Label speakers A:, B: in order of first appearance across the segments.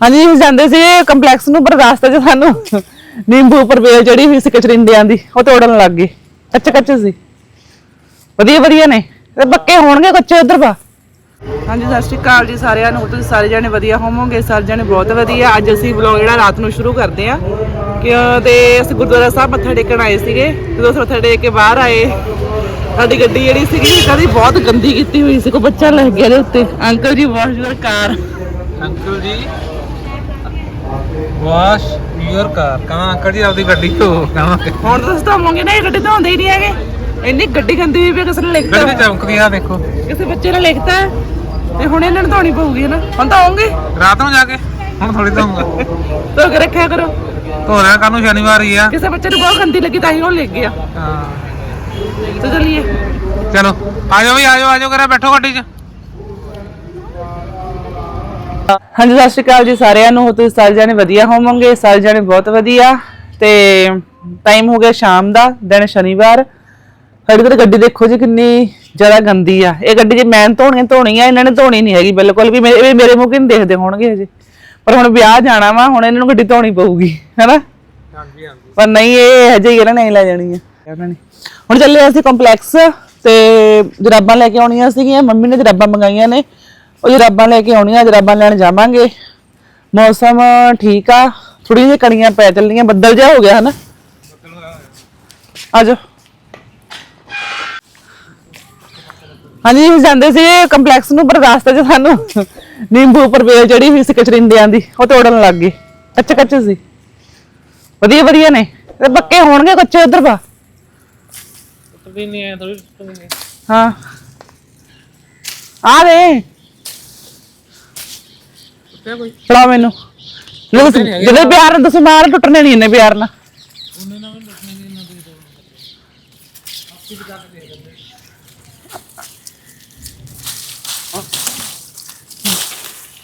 A: ਹਾਂਜੀ ਅਸੀਂ ਜਾਂਦੇ ਸੀ ਕੰਪਲੈਕਸ ਨੂੰ ਪਰ ਰਾਸਤੇ 'ਚ ਸਾਨੂੰ ਨਿੰਬੂ ਉੱਪਰ ਵੇਲ ਚੜੀ ਹੋਈ ਸੀ ਕਚਰਿੰਦਿਆਂ ਦੀ ਉਹ ਤੋੜਨ ਲੱਗ ਗਏ। ਕੱਚੇ ਕੱਚੇ ਸੀ। ਵਧੀਆ ਵਧੀਆ ਨੇ। ਤੇ ਪੱਕੇ ਹੋਣਗੇ ਕੱਚੇ ਉਧਰ ਪਾ ਹਾਂਜੀ ਸਤਿ ਸ਼੍ਰੀ ਅਕਾਲ ਜੀ ਸਾਰਿਆਂ ਨੂੰ। ਤੁਸੀਂ ਸਾਰੇ ਜਣੇ ਵਧੀਆ ਹੋਵੋਗੇ ਸਾਰੇ ਜਣੇ ਬਹੁਤ ਵਧੀਆ। ਅੱਜ ਅਸੀਂ ਵਲੌਗ ਜਿਹੜਾ ਰਾਤ ਨੂੰ ਸ਼ੁਰੂ ਕਰਦੇ ਆ ਕਿ ਤੇ ਅਸੀਂ ਗੁਰਦੁਆਰਾ ਸਾਹਿਬ ਮੱਥਾ ਟੇਕਣ ਆਏ ਸੀਗੇ। ਜਦੋਂ ਅਸੀਂ ਮੱਥਾ ਟੇਕ ਕੇ ਬਾਹਰ ਆਏ। ਸਾਡੀ ਗੱਡੀ ਜਿਹੜੀ ਸੀਗੀ ਕਦੀ ਬਹੁਤ ਗੰਦੀ ਕੀਤੀ ਹੋਈ ਸੀ। ਕੋਈ ਬੱਚਾ ਲੱਗ ਗਿਆ ਦੇ ਉੱਤੇ। Uncle ji wash your car
B: uncle ji wash your car uncle ji ਆਪਦੀ ਗੱਡੀ ਤੋਂ ਕਹਾਂ
A: ਹੁਣ ਤੁਸੀਂ ਧੋਵੋਗੇ ਨਾ ਇਹ ਗੱਡੀ ਧੋਂਦੇ ਹੀ ਨਹੀਂ ਹੈਗੇ। ਇੰਨੀ ਗੱਡੀ ਗੰਦੀ ਹੋਈ ਵੀ ਕਿਸੇ ਨੇ ਲਿਖਤਾ।
B: ਗੱਡੀ ਚਮਕਦੀ ਆ ਦੇਖੋ।
A: ਕਿਸੇ ਬੱਚੇ ਨੇ ਲਿਖਤਾ ਤੇ ਹੁਣ ਇਹਨਾਂ ਨੂੰ ਧੋਣੀ ਪਊਗੀ ਨਾ ਹੁਣ ਤਾਂ ਆਉਂਗੇ
B: ਰਾਤ ਨੂੰ ਜਾ ਕੇ ਹੁਣ ਥੋੜੀ ਧੋਊਂਗਾ।
A: ਧੋ ਕੇ ਰੱਖਿਆ ਕਰੋ।
B: ਧੋ ਰਿਹਾ ਕੱਲ ਨੂੰ ਸ਼ਨੀਵਾਰ ਹੀ ਆ।
A: ਕਿਸੇ ਬੱਚੇ ਨੂੰ ਬਹੁਤ ਗੰਦੀ ਲੱਗੀ ਤਾਂ ਹੀ ਉਹ ਲਿਖ ਗਿਆ।
B: ਹਾਂ।
A: ਤੇ ਚਲਿਏ।
B: ਚਲੋ ਆ ਜਾਓ ਵੀ ਆ ਜਾਓ ਆ ਜਾਓ ਕਰਾ ਬੈਠੋ ਗੱਡੀ 'ਚ।
A: ਹਾਂਜੀ ਸਤਿ ਸ਼੍ਰੀ ਅਕਾਲ ਜੀ ਸਾਰਿਆਂ ਨੂੰ। ਤੁਸੀਂ ਸਾਰੇ ਜਾਣੇ ਵਧੀਆ ਹੋਵੋਗੇ ਸਾਰੇ ਜਾਣੇ ਬਹੁਤ ਵਧੀਆ। ਤੇ ਟਾਈਮ ਹੋ ਗਿਆ ਸ਼ਾਮ ਦਾ ਦਿਨ ਸ਼ਨੀਵਾਰ। ਸਾਡੀ ਤਾਂ ਗੱਡੀ ਦੇਖੋ ਜੀ ਕਿੰਨੀ ਜ਼ਿਆਦਾ ਗੰਦੀ ਆ। ਇਹ ਗੱਡੀ ਜੇ ਮੈਂ ਧੋਣੀ ਧੋਣੀ ਆ ਇਹਨਾਂ ਨੇ ਧੋਣੀ ਨਹੀਂ ਹੈਗੀ ਬਿਲਕੁਲ ਵੀ। ਮੇਰੇ ਮੇਰੇ ਮੂੰਹ ਕਿਨ ਦੇਖਦੇ ਹੋਣਗੇ ਹਜੇ? ਪਰ ਹੁਣ ਵਿਆਹ ਜਾਣਾ ਵਾ ਹੁਣ ਇਹਨਾਂ ਨੂੰ ਗੱਡੀ ਧੋਣੀ ਪਊਗੀ ਹੈਨਾ?
B: ਹਾਂਜੀ ਹਾਂਜੀ।
A: ਪਰ ਨਹੀਂ ਇਹ ਹਜੇ ਇਹਨਾਂ ਨੇ ਲੈ ਜਾਣੀ ਆ। ਨੇ। ਹੁਣ ਚੱਲੇ ਅਸੀਂ ਕੰਪਲੈਕਸ ਤੇ ਜਰਾਬਾਂ ਲੈ ਕੇ ਆਉਣੀਆਂ ਸੀਗੀਆਂ ਮੰਮੀ ਨੇ ਜਰਾਬਾਂ ਮੰਗਾਈਆਂ ਨੇ। ਉਹ ਜਰਾਬਾਂ ਲੈ ਕੇ ਆਉਣੀਆਂ ਜਰਾਬਾਂ ਲੈਣ ਜਾਵਾਂਗੇ। ਮੌਸਮ ਠੀਕ ਆ ਥੋੜੀ ਜਿਹੀ ਕਣੀਆਂ ਪੈ ਚੱਲੀਆਂ ਬੱਦਲ ਜਿਹਾ ਹੋ ਗਿਆ ਹਨਾ। ਆਜੋ। ਹਾਂਜੀ ਅਸੀਂ ਜਾਂਦੇ ਸੀ ਕੰਪਲੈਕਸ ਨੂੰ ਪਰ ਰਾਸਤੇ 'ਚ ਸਾਨੂੰ। ਨਿੰਬੂ ਉੱਪਰ ਵੇਲ ਹੋਈ ਸੀ ਕਚਰਿੰਦਿਆਂ ਦੀ ਉਹ ਤੋੜਨ ਲੱਗ ਗਏ ਕੱਚੇ ਕੱਚੇ ਸੀ। ਵਧੀਆ ਵਧੀਆ ਨੇ। ਤੇ ਪੱਕੇ ਹੋਣਗੇ ਕੱਚੇ ਉਧਰ ਪਾ?
B: ਟੁੱਟਦੀ ਨਹੀਂ ਐ ਥੋੜੀ
A: ਹਾਂ। ਆ ਦੇ।
B: ਟੁੱਟਿਆ ਕੋਈ?
A: ਫੜਾ ਮੈਨੂੰ। ਜਦੋਂ ਜਦੋਂ ਪਿਆਰ ਨਾਲ ਤੁਸੀਂ ਮਾਰ ਟੁੱਟਣੇ ਨਹੀਂ ਇੰਨੇ ਪਿਆਰ ਨਾਲ।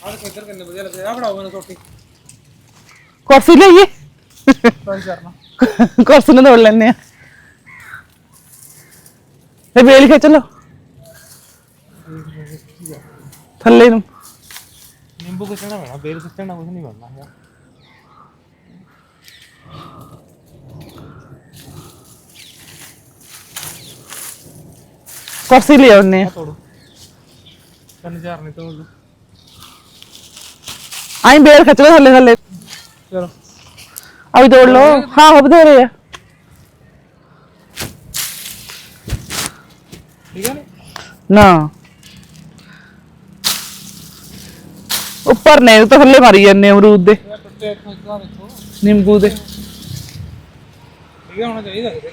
B: ਆਹ ਖੇਤਰ ਕਿੰਨੇ ਵਧੀਆ ਲੱਗਦੇ ਆ ਫੜਾਓ ਮੈਨੂੰ ਟੋਟੀ
A: ਕੁਰਸੀ ਲਈਏ।
B: ਕੋਈ ਕਰਨਾ
A: ਕੁਰਸੀ ਨੂੰ ਤੋੜ ਲੈਣੇ ਆ। ਤੇ ਵੇਲ ਖਿੱਚ ਲਓ। ਥੱਲੇ ਨੂੰ।
B: ਨਿੰਬੂ ਕਿੱਥੇ ਪੈਣਾ ਬੇਲ ਨਾ ਕੁਝ ਨਹੀਂ ਬਣਨਾ ਹੈਗਾ।
A: ਕੁਰਸੀ ਲੈ ਆਉਨੇ ਆ।
B: ਤੋੜੋ। ਤਿੰਨ ਚਾਰ ਨਹੀਂ ਤੋੜ। ਲਓ
A: ਆਈ ਬੇਲ ਖਿੱਚ ਲਓ ਥੱਲੇ ਥੱਲੇ।
B: ਚਲੋ।
A: ਆ ਵੀ ਤੋੜ ਲਓ। ਹਾਂ ਹੋ ਬਥੇਰੇ ਆ।
B: ਠੀਕ ਹੈ ਨੇ?
A: ਨਾ। ਉੱਪਰ ਨੇ ਤਾਂ ਥੱਲੇ ਮਾਰੀ ਜਾਂਦੇ ਅਮਰੂਦ ਦੇ
B: ਟੁੱਟੇ ਇੱਥੋਂ ਦੇਖੋ
A: ਨਿੰਬੂ ਦੇ
B: ਠੀਕ ਹੋਣਾ ਚਾਹੀਦਾ ਕਿਤੇ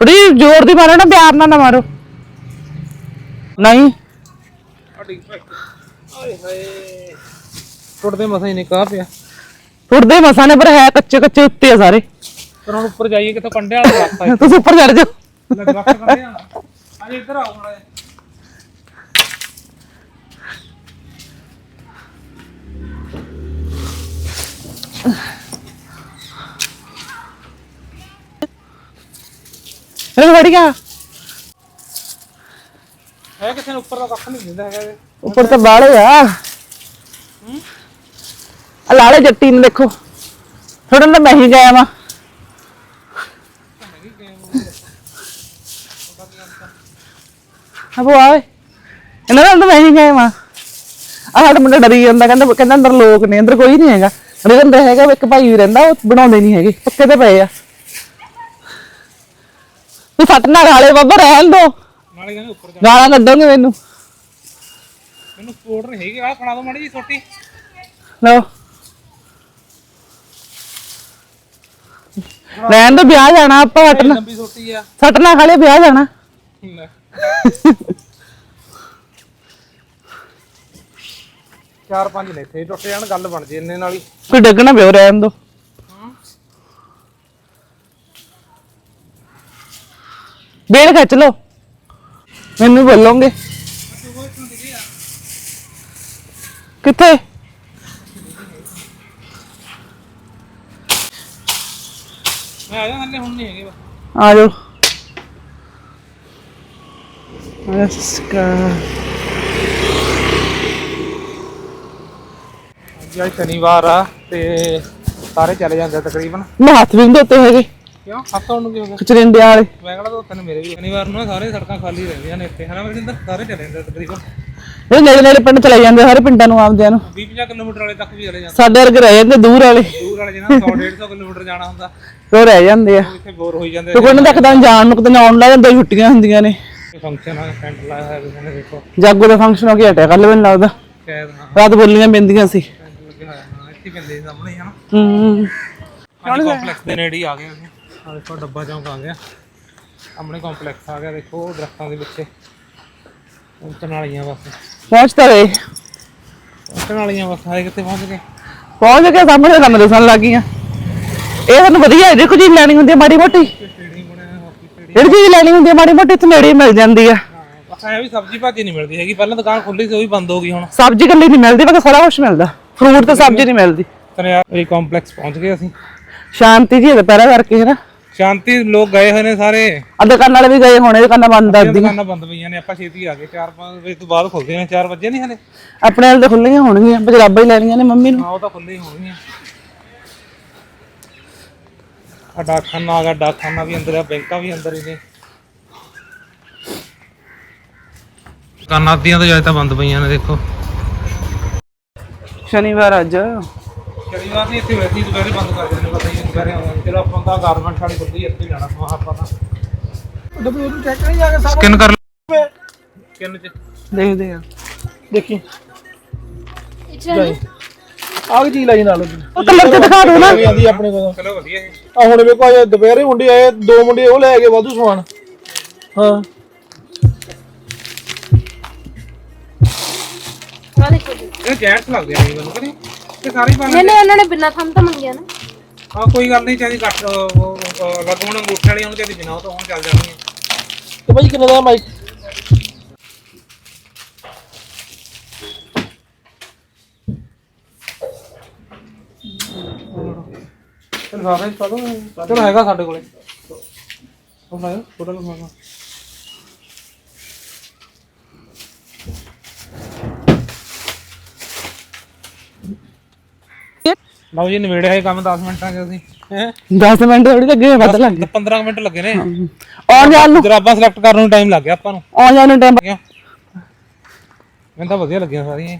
A: ਥੋੜੀ ਜ਼ੋਰ ਦੀ ਮਾਰੋ ਨਾ ਪਿਆਰ ਨਾਲ ਨਾ ਮਾਰੋ ਨਹੀਂ
B: ਆਏ ਹਾਏ ਟੁੱਟਦੇ ਮਸਾਂ ਹੀ ਨਿਕਾ ਪਿਆ
A: ਟੁੱਟਦੇ ਮਸਾਂ ਨੇ ਪਰ ਹੈ ਕੱਚੇ ਕੱਚੇ ਉੱਤੇ ਆ ਸਾਰੇ
B: ਪਰ ਹੁਣ ਉੱਪਰ ਜਾਈਏ ਕਿਥੋਂ ਕੰਡੇ ਵਾਲਾ ਰਸਤਾ
A: ਤੁਸੀਂ ਉੱਪਰ ਚੜ ਜਾਓ
B: ਲੱਗ ਰੱਖ ਕੰਡੇ ਵਾਲਾ ਅੱਜ ਇੱਧਰ ਆਓ
A: ਗਿਆ
B: ਹੈ ਕਿਸੇ ਨੂੰ ਉੱਪਰ ਦਾ ਕੱਖ ਨਹੀਂ ਦਿੰਦਾ ਹੈਗਾ ਇਹ।
A: ਉੱਪਰ ਤਾਂ ਬਾਲੇ ਆ। ਆ ਲਾਲੇ ਜੱਟੀ ਨੂੰ ਦੇਖੋ। ਥੋੜਾ ਨਾ ਮੈਂ ਹੀ ਗਿਆ ਵਾ। ਅਬੋ ਆਏ ਇਹਨਾਂ ਨਾਲ ਤਾਂ ਮੈਂ ਹੀ ਗਿਆ ਵਾ ਆ ਸਾਡਾ ਮੁੰਡਾ ਡਰੀ ਜਾਂਦਾ ਕਹਿੰਦਾ ਕਹਿੰਦਾ ਅੰਦਰ ਲੋਕ ਨੇ ਅੰਦਰ ਕੋਈ ਨਹੀਂ ਹੈਗਾ ਅੰਦਰ ਅੰਦਰ ਹੈਗਾ ਇੱਕ ਭਾਈ ਰਹਿੰਦਾ ਉਹ ਬਣਾਉਂਦੇ ਨਹੀਂ ਹੈਗੇ ਪੱਕੇ ਤੇ ਪਏ ਆ ਤੂੰ ਫੱਟ ਨਾ ਗਾਲੇ ਬਾਬਾ ਰਹਿਣ ਦੋ ਗਾਲਾਂ ਕੱਢੋਗੇ ਮੈਨੂੰ
B: ਮੈਨੂੰ ਸਪੋਰਟ ਨਹੀਂ ਹੈਗੀ ਆ ਫੜਾ ਦੋ ਮਾੜੀ ਜੀ ਛੋਟੀ
A: ਲਓ ਰਹਿਣ ਦੋ ਵਿਆਹ ਜਾਣਾ ਆਪਾਂ ਹਟਣਾ
B: ਲੰਬੀ ਛੋਟੀ ਆ
A: ਸਟਣਾ ਖਾਲੇ ਵਿਆਹ ਜਾਣਾ।
B: ਚਾਰ ਪੰਜ ਨੇ ਇੱਥੇ ਟੁੱਟ ਜਾਣ ਗੱਲ ਬਣ ਜੇ ਇੰਨੇ ਨਾਲ ਹੀ।
A: ਕੋਈ ਡੱਗਣਾ ਪਿਓ ਰਹਿਣ ਦੋ। ਬੇਲ ਖਿੱਚ ਲਓ। ਮੈਨੂੰ ਬੋਲੋਗੇ। ਕਿੱਥੇ?
B: ਮੈਂ ਆ ਜਾ ਹਲੇ ਹੁਣ ਨਹੀਂ ਹੈਗੇ
A: ਆ ਜਾਓ। ਨਮਸਕਾਰ
B: ਅੱਜ ਅੱਜ ਸ਼ਨੀਵਾਰ ਆ ਤੇ ਸਾਰੇ ਚਲੇ ਜਾਂਦੇ ਤਕਰੀਬਨ।
A: ਮੈਂ ਹੱਥ ਵੀ ਨਹੀਂ ਧੋਤੇ ਹੈਗੇ।
B: ਕਿਉਂ? ਹੱਥਾਂ ਨੂੰ ਕੀ ਹੋ ਗਿਆ?
A: ਕਚਰਿੰਡੇ ਵਾਲੇ।
B: ਮੈਂ ਨੇ ਮੇਰੇ ਵੀ। ਸ਼ਨੀਵਾਰ ਨੂੰ ਚਲੇ
A: ਪਿੰਡ ਚਲੇ ਜਾਂਦੇ ਸਾਰੇ ਪਿੰਡਾਂ ਨੂੰ ਆਪਦਿਆਂ ਨੂੰ।
B: 20-50 ਕਿਲੋਮੀਟਰ ਵਾਲੇ ਤੱਕ ਵੀ ਚਲੇ ਜਾਂਦੇ
A: ਸਾਡੇ ਵਰਗੇ ਰਹਿ ਜਾਂਦੇ ਦੂਰ ਵਾਲੇ।
B: ਦੂਰ ਵਾਲੇ ਜਿਹਨਾਂ ਕਿਲੋਮੀਟਰ ਜਾਣਾ ਹੁੰਦਾ।
A: ਉਹ ਰਹਿ ਜਾਂਦੇ ਆ।
B: ਬੋਰ ਹੋਈ ਜਾਂਦੇ
A: ਤੱਕ ਤਾਂ ਜਾਣ ਨੂੰ ਛੁੱਟੀਆਂ ਹੁੰਦੀਆਂ ਨੇ।
B: ਫੰਕਸ਼ਨ ਆ ਟੈਂਟ ਲਾਇਆ ਹੋਇਆ ਕਿਸੇ ਨੇ ਦੇਖੋ।
A: ਜਾਗੋ ਦਾ ਫੰਕਸ਼ਨ ਹੋ ਗਿਆ ਕੱਲ ਮੈਨੂੰ ਲੱਗਦਾ।
B: ਸ਼ਾਇਦ ਹਾਂ।
A: ਰਾਤ ਬੋਲੀਆਂ ਪੈਂਦੀਆਂ ਸੀ।
B: ਟੈਂਟ ਲੱਗਿਆ ਹੋਇਆ ਹਾਂ ਇੱਥੇ ਹੀ ਪੈਂਦੇ ਸੀ ਸਾਹਮਣੇ ਹੀ ਹਨਾ।
A: ਹੂੰ
B: ਕੰਪਲੈਕਸ ਦੇ ਨੇੜੇ ਹੀ ਆ ਗਏ ਅਸੀਂ ਆ ਦੇਖੋ ਡੱਬਾ ਚੌਂਕ ਆ ਗਿਆ। ਸਾਹਮਣੇ ਕੰਪਲੈਕਸ ਆ ਗਿਆ ਦੇਖੋ ਉਹ ਦਰਖਤਾਂ ਦੇ ਪਿੱਛੇ। ਪਹੁੰਚਣ ਵਾਲੀਆਂ ਬਸ।
A: ਪਹੁੰਚ ਤਾਂ ਗਏ।
B: ਪਹੁੰਚਣ ਵਾਲੀਆਂ ਬਸ ਆਏ ਕਿੱਥੇ ਪਹੁੰਚ ਗਏ?
A: ਪਹੁੰਚ ਕੇ ਸਾਹਮਣੇ ਕੰਮ ਦੱਸਣ ਲੱਗ ਗਈਆਂ। ਇਹ ਸਾਨੂੰ ਵਧੀਆ ਦੇਖੋ ਜੀ ਲੈਣੀ ਹੁੰਦੀ ਹੈ ਮਾੜੀ ਮੋਟੀ
B: ਸਟੇਡੀਅਮ ਬਣਿਆ ਹਾਕੀ ਸਟੇਡੀਅਮ
A: ਜਿਹੜੀ ਚੀਜ਼ ਲੈਣੀ ਹੁੰਦੀ ਹੈ ਮਾੜੀ ਮੋਟੀ ਇੱਥੇ ਨੇੜੇ ਹੀ ਮਿਲ ਜਾਂਦੀ ਆ
B: ਐ ਵੀ ਸਬਜ਼ੀ ਭਾਜੀ ਨਹੀਂ ਮਿਲਦੀ ਹੈਗੀ। ਪਹਿਲਾਂ ਦੁਕਾਨ ਖੁੱਲੀ ਸੀ ਉਹ ਵੀ ਬੰਦ ਹੋ ਗਈ ਹੁਣ।
A: ਸਬਜ਼ੀ ਕੱਲੀ ਨਹੀਂ ਮਿਲਦੀ ਬਾਕੀ ਸਾਰਾ ਕੁਝ ਮਿਲਦਾ। ਫਰੂਟ ਤੇ ਸਬਜ਼ੀ ਨਹੀਂ ਮਿਲਦੀ।
B: ਤਨੇ ਇਹ ਕੰਪਲੈਕਸ ਪਹੁੰਚ ਗਏ ਅਸੀਂ।
A: ਸ਼ਾਂਤੀ ਜੀ ਦੁਪਹਿਰਾ ਕਰਕੇ ਹੈ ਨਾ।
B: ਸ਼ਾਂਤੀ ਲੋਕ ਗਏ ਹੋਏ ਨੇ ਸਾਰੇ।
A: ਆ ਦੁਕਾਨ ਵਾਲੇ ਵੀ ਗਏ ਹੋਣੇ ਦੁਕਾਨਾਂ ਬੰਦ ਆ
B: ਦੁਕਾਨਾਂ ਬੰਦ ਪਈਆਂ ਨੇ ਆਪਾਂ ਛੇਤੀ ਆ ਗਏ। 4-5 ਵਜੇ ਤੋਂ ਬਾਅਦ ਖੁੱਲਦੇ ਨੇ 4 ਵਜੇ ਨਹੀਂ ਹਲੇ।
A: ਆਪਣੇ ਵਾਲੇ ਤਾਂ ਖੁੱਲੀਆਂ ਹੋਣਗੀਆਂ ਪਜਰਾਬਾਂ ਹੀ ਲੈਣੀਆਂ ਨੇ ਮੰਮੀ ਨੂੰ।
B: ਹਾਂ ਉਹ ਤਾਂ ਖੁੱਲੇ ਹੋਣਗੀਆਂ। ਆ ਡਾਕਖਾਨਾ ਆ ਗਿਆ ਡਾਕਖਾਨਾ ਵੀ ਅੰਦਰ ਆ ਬੈਂਕਾਂ ਵੀ ਅੰਦਰ ਹੀ ਨੇ। ਦੁਕਾਨਾਂ ਅੱਧੀਆਂ ਤਾਂ ਜਾਇ ਤਾਂ ਬੰਦ ਪਈਆਂ ਨੇ ਦੇਖੋ।
A: ਸ਼ਨੀਵਾਰ ਅੱਜ।
B: ਸ਼ਨੀਵਾਰ ਨਹੀਂ ਇੱਥੇ ਵੈਸੇ ਹੀ ਦੁਪਹਿਰੇ ਬੰਦ ਕਰ ਦਿੰਦੇ ਨੇ ਪਤਾ ਹੀ ਨਹੀਂ ਦੁਪਹਿਰੇ ਆਉਂਦੇ ਚਲੋ ਆਪਾਂ ਤਾਂ ਗਾਰਮੈਂਟ ਵਾਲੀ ਖੁੱਲੀ ਇੱਥੇ ਜਾਣਾ ਸਮਾਂ ਆਪਾਂ ਤਾਂ।
C: ਡਬਲ ਨੂੰ ਚੈੱਕ ਨਹੀਂ ਜਾ ਕੇ ਸਭ
B: ਸਕਿਨ ਕਰ ਸਕਿਨ ਚ।
A: ਦੇਖਦੇ ਆ।
C: ਦੇਖੀ। ਆਹ ਕੀ ਚੀਜ਼ ਲਈ ਨਾਲ?
A: ਉਹ ਕਲਰ ਤੇ ਦਿਖਾ ਦਿਓ ਨਾ।
C: ਆਂਦੀ ਆਪਣੇ ਕੋਲ।
B: ਚਲੋ ਵਧੀਆ ਹੈ
C: ਆ ਹੁਣ ਵੇਖੋ ਆ ਦੁਪਹਿਰੇ ਮੁੰਡੇ ਆਏ ਦੋ ਮੁੰਡੇ ਉਹ ਲੈ ਗਏ ਵਾਧੂ ਸਮਾਨ। ਹਾਂ।
D: ਆ ਦੇਖੋ ਜੀ
B: ਇਹ ਜੈਟਸ ਲੱਗਦੇ ਆ ਮੈਨੂੰ ਕਰੀ ਇਹ ਸਾਰੇ ਪਾਣੇ
D: ਨਹੀਂ ਨਹੀਂ ਉਹਨਾਂ ਨੇ ਬਿਨਾਂ ਥੰਮ ਤਾਂ ਮੰਗਿਆ ਨਾ।
B: ਆ ਕੋਈ ਗੱਲ ਨਹੀਂ ਚਾਹੀਦੀ ਕੱਟ ਉਹ ਲੱਗ ਹੁਣ ਅੰਗੂਠੇ ਵਾਲੀ ਹੁਣ ਚਾਹੀਦੀ ਬਿਨਾ ਉਹ ਤਾਂ ਹੁਣ ਚੱਲ ਜਾਣੀ
C: ਤੇ ਭਾਈ ਕਿੰਨੇ ਦਾ ਮਾਈਕ
B: ਚਲ ਸਾਰੇ ਪਾ ਦੋ ਚਲੋ ਹੈਗਾ ਸਾਡੇ ਕੋਲੇ। ਉਹ ਮੈਂ ਫੋਟੋ ਲਗਾਉਣਾ ਲਓ ਜੀ ਨਵੇੜਿਆ ਇਹ ਕੰਮ 10 ਮਿੰਟਾਂ 'ਚ ਅਸੀਂ। ਹੈ?
A: 10 ਮਿੰਟ ਥੋੜੀ ਲੱਗੇ ਵੱਧ ਲੱਗ। ਗਏ
B: 15 ਮਿੰਟ ਲੱਗੇ ਨੇ।
A: ਆਉਣ ਜਾਣ ਨੂੰ।
B: ਜਰਾਬਾਂ ਸਿਲੈਕਟ ਕਰਨ ਨੂੰ ਟਾਈਮ ਲੱਗ ਗਿਆ ਆਪਾਂ ਨੂੰ।
A: ਆਉਣ ਜਾਣ ਨੂੰ ਟਾਈਮ
B: ਮੈਨੂੰ ਤਾਂ ਵਧੀਆ ਲੱਗੀਆਂ ਸਾਰੀਆਂ।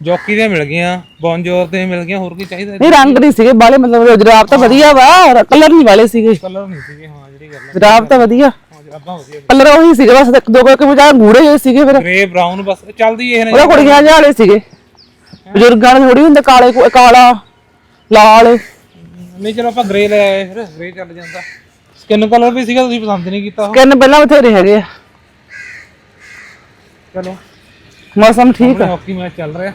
B: ਜੋਕੀ ਦੀਆਂ ਮਿਲ ਗਈਆਂ ਬੌਨਜੋਰ ਦੇ ਮਿਲ ਗਈਆਂ ਹੋਰ ਕੀ ਚਾਹੀਦਾ
A: ਨਹੀਂ ਰੰਗ ਨਹੀਂ ਸੀਗੇ ਬਾਲੇ ਮਤਲਬ ਜਰਾਬ ਤਾਂ ਵਧੀਆ ਵਾ ਕਲਰ ਨਹੀਂ ਵਾਲੇ ਸੀਗੇ।
B: ਕਲਰ ਨਹੀਂ ਸੀਗੇ ਹਾਂ ਜਿਹੜੀ ਗੱਲ ਹੈ
A: ਜਰਾਬ ਤਾਂ ਵਧੀਆ।
B: ਹਾਂ ਜਰਾਬਾਂ ਵਧੀਆ
A: ਕਲਰ ਉਹੀ ਸੀਗੇ ਬਸ ਦੋ ਕੋਈ ਬਜਾ ਗੂੜੇ ਜਿਹੇ ਸੀਗੇ ਫਿਰ।
B: ਗ੍ਰੇ ਬ੍ਰਾਊਨ ਬਸ ਚੱਲਦੀ ਇਹ ਨੇ
A: ਉਹਦਾ ਕੁੜੀਆਂ ਜਿਹੇ ਵਾਲੇ ਸੀਗੇ। ਬਜ਼ੁਰਗਾਂ ਦੇ ਥੋੜੀ ਹੁੰਦੇ ਕਾਲੇ ਕਾਲਾ ਲਾਲ।
B: ਨਹੀਂ ਚਲੋ ਆਪਾਂ ਗ੍ਰੇ ਲੈ ਆਏ ਫਿਰ ਗ੍ਰੇ ਚੱਲ ਜਾਂਦਾ। ਸਕਿਨ ਕਲਰ ਵੀ ਸੀਗਾ ਤੁਸੀਂ ਪਸੰਦ ਨਹੀਂ ਕੀਤਾ ਉਹ
A: ਕਿੰਨ ਪਹਿਲਾਂ ਬਥੇਰੇ ਹੈਗੇ ਆ।
B: ਚਲੋ।
A: ਮੌਸਮ ਠੀਕ ਆ।
B: ਹਾਕੀ ਮੈਚ ਚੱਲ ਰਿਹਾ।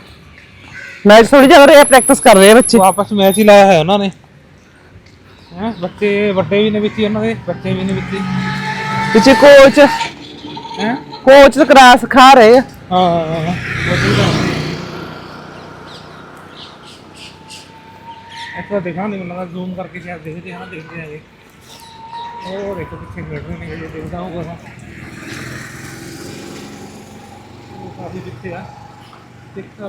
A: ਮੈਚ ਥੋੜੀ ਜਿਹਾ ਰਹੇ ਪ੍ਰੈਕਟਿਸ ਕਰ ਰਹੇ ਆ ਬੱਚੇ।
B: ਉਹ ਆਪਸ ਮੈਚ ਹੀ ਲਾਇਆ ਹੈ ਉਹਨਾਂ ਨੇ। ਹੈ ਬੱਚੇ ਵੱਡੇ ਵੀ ਨੇ ਵਿੱਚ ਹੀ ਉਹਨਾਂ ਦੇ ਬੱਚੇ ਵੀ ਨੇ ਵਿੱਚ
A: ਪਿੱਛੇ ਕੋਚ
B: ਹੈ?
A: ਕੋਚ ਤਾਂ ਕਰਾ ਸਿਖਾ ਰਹੇ ਆ।
B: ਹਾਂ ਵਾਰ ਦੇਖਾਂ ਨਹੀਂ ਮੈਨੂੰ ਜ਼ੂਮ ਕਰਕੇ ਸ਼ਾਇਦ ਦੇਖਦੇ ਹਾਂ ਦੇਖਦੇ ਆਗੇ ਉਹ ਦੇਖੋ ਪਿੱਛੇ ਖੇਡ ਰਹੇ ਨੇ ਜੇ ਦੇਖਦਾ ਹੋਊਗਾ ਉਹ ਕਾਫੀ ਪਿੱਛੇ ਆ। ਇੱਕ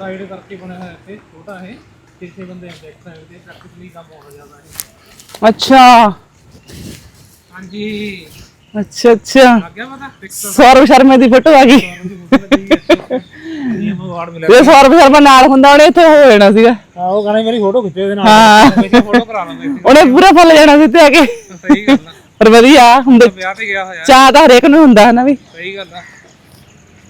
B: ਸਾਈਡ ਕਰਕੇ ਬਣਿਆ ਹੋਇਆ ਇੱਥੇ ਛੋਟਾ ਹੈ ਕਿਸੇ ਬੰਦੇ ਦੇਖ ਸਕਦੇ ਪ੍ਰੈਕਟਿਕਲੀ ਕੰਮ ਹੋਣਾ ਜ਼ਿਆਦਾ ਹੈ
A: ਅੱਛਾ।
B: ਹਾਂਜੀ।
A: ਅੱਛਾ ਅੱਛਾ।
B: ਲੱਗ ਗਿਆ ਪਤਾ?
A: ਸੌਰਵ ਸ਼ਰਮੇ ਦੀ ਫੋਟੋ ਆ ਗਈ।
B: ਨਿਯਮ ਅਵਾਰਡ ਮਿਲਿਆ।
A: ਜੇ ਸੌਰਵ ਸ਼ਰਮਾ ਨਾਲ ਹੁੰਦਾ ਉਹਨੇ ਇੱਥੇ ਹੋ ਜਾਣਾ ਸੀਗਾ।
B: ਹਾਂ ਉਹ ਕਹਿੰਦੇ ਮੇਰੀ ਫੋਟੋ ਖਿੱਚੇ ਨਾਲ।
A: ਹਾਂ।
B: ਹਮੇਸ਼ਾ ਫੋਟੋ ਕਰਾ ਲਾਂਗੇ
A: ਉਹਨੇ ਪੂਰਾ ਫੁੱਲ ਜਾਣਾ ਸੀ ਤੇ ਆ ਕੇ।
B: ਸਹੀ ਗੱਲ ਆ।
A: ਪਰ ਵਧੀਆ ਹੁੰਦੇ
B: ਵਿਆਹ ਤੇ ਗਿਆ ਹੋਇਆ।
A: ਚਾਹ ਤਾਂ ਹਰੇਕ ਨੂੰ ਹੁੰਦਾ ਹੈ ਨਾ ਵੀ।
B: ਸਹੀ ਗੱਲ ਆ।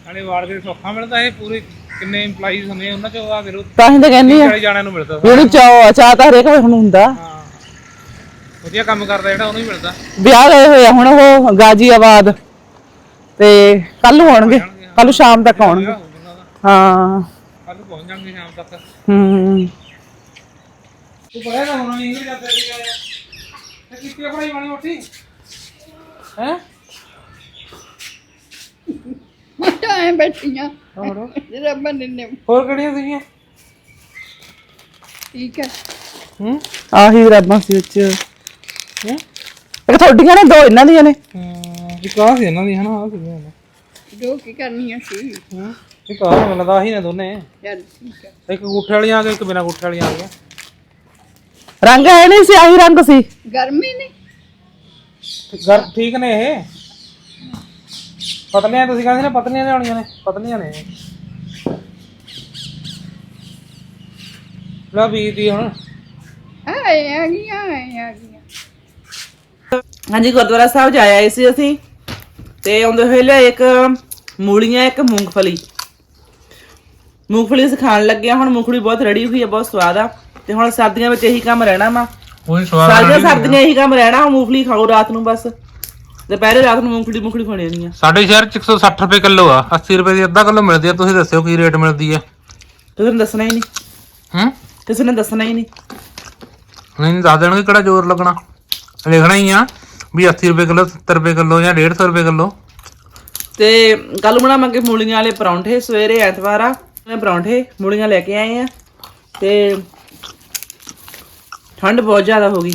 B: ਨਾਲੇ ਵਾਰਡ ਦੇ ਸੌਖਾ ਮਿਲਦਾ ਇਹ ਪੂਰੇ। ਕਿੰਨੇ EMPLOYEES ਹੁੰਦੇ ਆ, ਉਹਨਾਂ ਚੋਂ ਆ ਫਿਰ
A: ਤਾਂ ਹੀ ਤਾਂ ਕਹਿੰਦੀ ਆ
B: 40 ਜਾਣਿਆਂ ਨੂੰ ਮਿਲਦਾ
A: ਜਿਹੜੀ ਚਾਹ ਚਾਹ ਤਾਂ ਹਰੇਕ ਨੂੰ ਹੁੰਦਾ।
B: ਹਾਂ। ਵਧੀਆ ਕੰਮ ਕਰਦਾ ਜਿਹੜਾ ਉਹਨੂੰ ਹੀ ਮਿਲਦਾ।
A: ਵਿਆਹ ਗਏ ਹੋਏ ਆ ਹੁਣ ਉਹ ਗਾਜੀਆਬਾਦ ਤੇ ਕੱਲ ਨੂੰ ਆਉਣਗੇ ਕੱਲ ਨੂੰ ਸ਼ਾਮ ਤੱਕ ਆਉਣਗੇ। ਹਾਂ।
B: ਕੱਲ ਪਹੁੰਚ ਜਾਣਗੇ ਸ਼ਾਮ ਤੱਕ।
A: ਹੂੰ।
B: ਤੂੰ ਪੜਿਆ ਨਾ ਹੋਣਾ ਨਹੀਂ ਜਾਂਦਾ ਸੀ ਆਇਆ ਤੇ ਕਿੱਥੇ ਪੜਾਈ ਵਾਲੀ ਮੋਟੀ ਹੈ?
E: ਮਟਾਏ ਬੈਠੀਆਂ।
B: ਹੋਰ?
E: ਰੱਬ ਨੇ ਨੇ
B: ਹੋਰ ਕਿਹੜੀਆਂ ਸੀਗੀਆਂ?
E: ਠੀਕ ਹੈ
B: ਹੂੰ?
A: ਆਹੀ ਰੱਬਾਂ ਸੀ ਵਿੱਚ।
B: ਹੂੰ?
A: ਇੱਕ ਤੁਹਾਡੀਆਂ ਨੇ ਦੋ ਇਹਨਾਂ ਦੀਆਂ ਨੇ।
B: ਇੱਕ ਆ ਸੀ ਇਹਨਾਂ ਦੀ ਹਨਾ ਆ ਸੀ
E: ਜੋ ਕੀ ਕਰਨੀਆਂ ਸੀ?
B: ਹਾਂ? ਇੱਕ ਆ ਮੈਨੂੰ ਲੱਗਦਾ ਆਹੀ ਨੇ ਦੋਨੇ।
E: ਚੱਲ ਠੀਕ ਹੈ
B: ਇੱਕ ਗੁੱਠੇ ਵਾਲੀਆਂ ਆ ਗਈਆਂ ਇੱਕ ਬਿਨਾ ਗੁੱਠੇ ਵਾਲੀਆਂ ਆ ਗਈਆਂ।
A: ਰੰਗ ਹੈ ਨਹੀਂ ਸੀ ਆਹੀ ਰੰਗ ਸੀ।
E: ਗਰਮੀ ਨਹੀਂ
B: ਤੇ ਗਰ ਠੀਕ ਨੇ ਇਹ? ਪਤਲੀਆਂ ਤੁਸੀਂ ਕਹਿੰਦੇ ਨੇ ਪਤਲੀਆਂ ਨੇ ਆਉਣੀਆਂ ਨੇ ਪਤਲੀਆਂ ਨੇ। ਲੈ ਵੀ ਦੀ ਹੁਣ।
E: ਆਏ ਆ ਗਈਆਂ ਆਏ ਆ ਗਈਆਂ।
A: ਹਾਂਜੀ ਗੁਰਦੁਆਰਾ ਸਾਹਿਬ ਜਾ ਆਏ ਸੀ ਅਸੀਂ। ਤੇ ਆਉਂਦੇ ਹੋਏ ਲਿਆ ਇੱਕ ਮੂਲੀਆਂ ਇੱਕ ਮੂੰਗਫਲੀ। ਮੂੰਗਫਲੀ ਅਸੀਂ ਖਾਣ ਲੱਗੇ ਹਾਂ ਹੁਣ ਮੂੰਗਫਲੀ ਬਹੁਤ ਰੜੀ ਹੋਈ ਹੈ ਬਹੁਤ ਸਵਾਦ ਆ। ਤੇ ਹੁਣ ਸਰਦੀਆਂ ਵਿੱਚ ਇਹੀ ਕੰਮ ਰਹਿਣਾ ਵਾ।
B: ਕੋਈ ਸਵਾਦ
A: ਸਰਦੀਆਂ ਸਰਦੀਆਂ ਇਹੀ ਕੰਮ ਰਹਿਣਾ ਹੁਣ ਮੂੰਗਫਲੀ ਖਾਓ ਰਾਤ ਨੂੰ ਬਸ। ਦੁਪਹਿਰੇ ਰਾਤ ਨੂੰ ਮੂੰਗਫਲੀ ਮੂੰਗਫਲੀ ਖਾਣੀ ਨਹੀਂ ਆ।
B: ਸਾਡੇ ਸ਼ਹਿਰ ਚ 160 ਰੁਪਏ ਕਿਲੋ ਆ। 80 ਰੁਪਏ ਦੀ ਅੱਧਾ ਕਿਲੋ ਮਿਲਦੀ ਆ। ਤੁਸੀਂ ਦੱਸਿਓ ਕੀ ਰੇਟ ਮਿਲਦੀ ਆ।
A: ਕਿਸੇ ਨੇ ਦੱਸਣਾ ਹੀ ਨਹੀਂ।
B: ਹੂੰ?
A: ਕਿਸੇ ਨੇ ਦੱਸਣਾ ਹੀ ਨਹੀਂ।
B: ਨਹੀਂ ਦੱਸ ਦੇਣਗੇ ਕਿਹੜਾ ਜ਼ੋਰ ਲੱਗਣਾ। ਲਿਖਣਾ ਹੀ ਆ ਵੀ 80 ਰੁਪਏ ਕਿਲੋ 70 ਰੁਪਏ ਕਿਲੋ ਜਾਂ 150 ਰੁਪਏ ਕਿਲੋ।
A: ਤੇ ਕੱਲ ਬਣਾਵਾਂਗੇ ਮੂਲੀਆਂ ਵਾਲੇ ਪਰੌਂਠੇ। ਸਵੇਰੇ ਐਤਵਾਰ ਆ। ਮੈਂ ਪਰੌਂਠੇ ਮੂਲੀਆਂ ਲੈ ਕੇ ਆਏ ਆ। ਤੇ ਠੰਡ ਬਹੁਤ ਜ਼ਿਆਦਾ ਹੋ ਗਈ।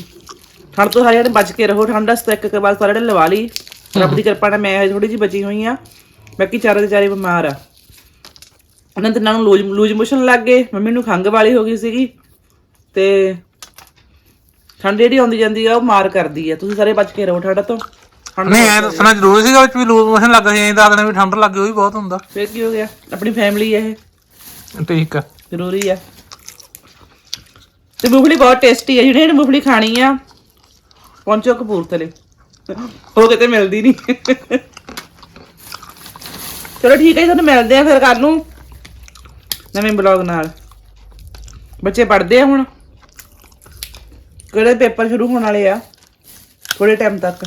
A: ਠੰਡ ਤੋਂ ਸਾਰੇ ਜਣੇ ਬਚ ਕੇ ਰਹੋ ਠੰਡ ਵਾਸਤੇ ਇੱਕ ਇੱਕ ਵਾਰ ਸਾਰੇ ਜਣੇ ਲਵਾ ਲਈ। ਰੱਬ ਦੀ ਕਿਰਪਾ ਨਾਲ ਮੈਂ ਥੋੜੀ ਜਿਹੀ ਬਚੀ ਹੋਈ ਆ ਬਾਕੀ ਚਾਰੇ ਦੇ ਚਾਰੇ ਬਿਮਾਰ ਆ। ਉਹਨਾਂ ਦੇ ਨਾਲ ਲੂਜ ਲੂਜ ਮੋਸ਼ਨ ਲੱਗ ਗਏ। ਮੰਮੀ ਨੂੰ ਖੰਘ ਵਾਲੀ ਹੋ ਗਈ ਸੀਗੀ। ਤੇ ਠੰਡ ਜਿਹੜੀ ਆਉਂਦੀ ਜਾਂਦੀ ਆ ਉਹ ਮਾਰ ਕਰਦੀ ਆ। ਤੁਸੀਂ ਸਾਰੇ ਬਚ ਕੇ ਰਹੋ ਠੰਡ ਤੋਂ।
B: ਨਹੀਂ ਐ ਦੱਸਣਾ ਜ਼ਰੂਰੀ ਸੀਗਾ ਵਿੱਚ ਵੀ ਲੂਜ਼ ਮੋਸ਼ਨ ਲੱਗ ਗਈ ਐਂ ਦੱਸ ਦੇਣਾ ਵੀ ਠੰਡ ਲੱਗੀ ਹੋਈ ਬਹੁਤ ਹੁੰਦਾ।
A: ਫਿਰ ਕੀ ਹੋ ਗਿਆ? ਆਪਣੀ ਫੈਮਿਲੀ ਹੈ ਇਹ।
B: ਠੀਕ ਆ।
A: ਜ਼ਰੂਰੀ ਆ। ਤੇ ਮੂੰਗਫਲੀ ਬਹੁਤ ਟੇਸਟੀ ਹੈ ਜਿਹੜੇ ਜਿਹੜੇ ਮੂੰਗਫਲੀ ਖਾਣੀ ਆ ਪਹੁੰਚੋ ਕਪੂਰਥਲੇ। ਉਹ ਕਿਤੇ ਮਿਲਦੀ ਨਹੀਂ ਚਲੋ ਠੀਕ ਹੈ ਜੀ, ਤੁਹਾਨੂੰ ਮਿਲਦੇ ਆ ਫਿਰ ਕੱਲ ਨੂੰ ਨਵੇਂ ਬਲੌਗ ਨਾਲ। ਬੱਚੇ ਪੜ੍ਹਦੇ ਆ ਹੁਣ। ਕਿਹੜੇ ਪੇਪਰ ਸ਼ੁਰੂ ਹੋਣ ਵਾਲੇ ਆ? ਥੋੜੇ ਟਾਈਮ ਤੱਕ।